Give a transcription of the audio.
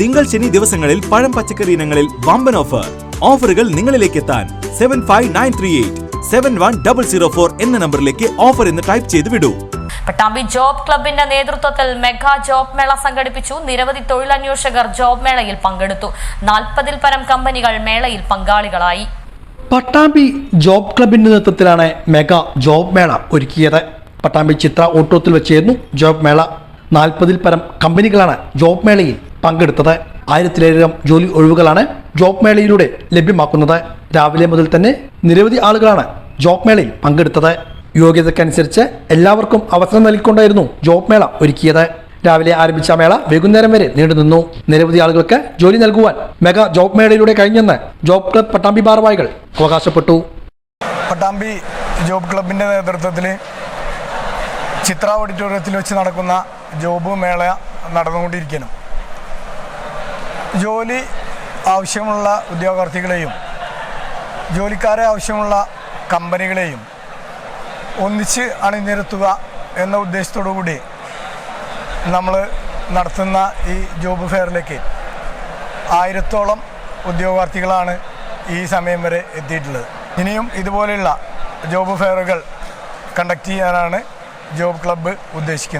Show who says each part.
Speaker 1: തിങ്കൾ ശനി ദിവസങ്ങളിൽ പഴം പച്ചക്കറി ഇനങ്ങളിൽ വമ്പൻ ഓഫർ ഓഫറുകൾ നിങ്ങളിലേക്ക് എത്താൻ seven five nine three eight seven one double zero four എന്ന നമ്പറിലേക്ക് ഓഫർ എന്ന് ടൈപ്പ് ചെയ്ത് വിടൂ.
Speaker 2: പട്ടാമ്പി ജോബ് ക്ലബിന്റെ നേതൃത്വത്തിൽ മെഗാ ജോബ് മേള സംഘടിപ്പിച്ചു. നിരവധി തൊഴിലന്വേഷകർ ജോബ് മേളയിൽ പങ്കെടുത്തു. നാൽപ്പതിൽ പരം കമ്പനികൾ മേളയിൽ പങ്കാളികളായി.
Speaker 3: പട്ടാമ്പി ജോബ് ക്ലബിന്റെ നേതൃത്വത്തിലാണ് മെഗാ ജോബ് മേള ഒരുക്കിയത്. പട്ടാമ്പി ചിത്ര ഓട്ടോത്തിൽ വെച്ചായിരുന്നു ജോബ് മേള. നാൽപ്പതിൽ പരം കമ്പനികളാണ് ജോബ് മേളയിൽ പങ്കെടുത്തത്. ആയിരത്തിലേറെ ജോലി ഒഴിവുകളാണ് ജോബ് മേളയിലൂടെ ലഭ്യമാക്കുന്നത്. രാവിലെ മുതൽ തന്നെ നിരവധി ആളുകളാണ് ജോബ് മേളയിൽ പങ്കെടുത്തത്. യോഗ്യതക്കനുസരിച്ച് എല്ലാവർക്കും അവസരം നൽകിക്കൊണ്ടായിരുന്നു ജോബ് മേള ഒരുക്കിയത്. രാവിലെ ആരംഭിച്ച മേള വൈകുന്നേരം വരെ നീണ്ടുനിന്നു നിരവധി ആളുകൾക്ക് ജോലി നൽകുവാൻ മെഗാ ജോബ് മേളയിലൂടെ കഴിഞ്ഞെന്ന് ജോബ് ക്ലബ് പട്ടാമ്പി ഭാരവാഹികൾ അവകാശപ്പെട്ടു.
Speaker 4: പട്ടാമ്പി ജോബ് ക്ലബിന്റെ നേതൃത്വത്തിൽ ചിത്ര ഓഡിറ്റോറിയത്തിൽ വെച്ച് നടക്കുന്ന ജോബ് മേള നടന്നുകൊണ്ടിരിക്കുന്നു. ജോലി ആവശ്യമുള്ള ഉദ്യോഗാർത്ഥികളെയും ജോലിക്കാരെ ആവശ്യമുള്ള കമ്പനികളെയും ഒന്നിച്ച് അണിനിരത്തുക എന്ന ഉദ്ദേശത്തോടു കൂടി നമ്മൾ നടത്തുന്ന ഈ ജോബ് ഫെയറിലേക്ക് ആയിരത്തോളം ഉദ്യോഗാർത്ഥികളാണ് ഈ സമയം വരെ എത്തിയിട്ടുള്ളത്. ഇനിയും ഇതുപോലെയുള്ള ജോബ് ഫെയറുകൾ കണ്ടക്ട് ചെയ്യാനാണ് ജോബ് ക്ലബ്ബ് ഉദ്ദേശിക്കുന്നത്.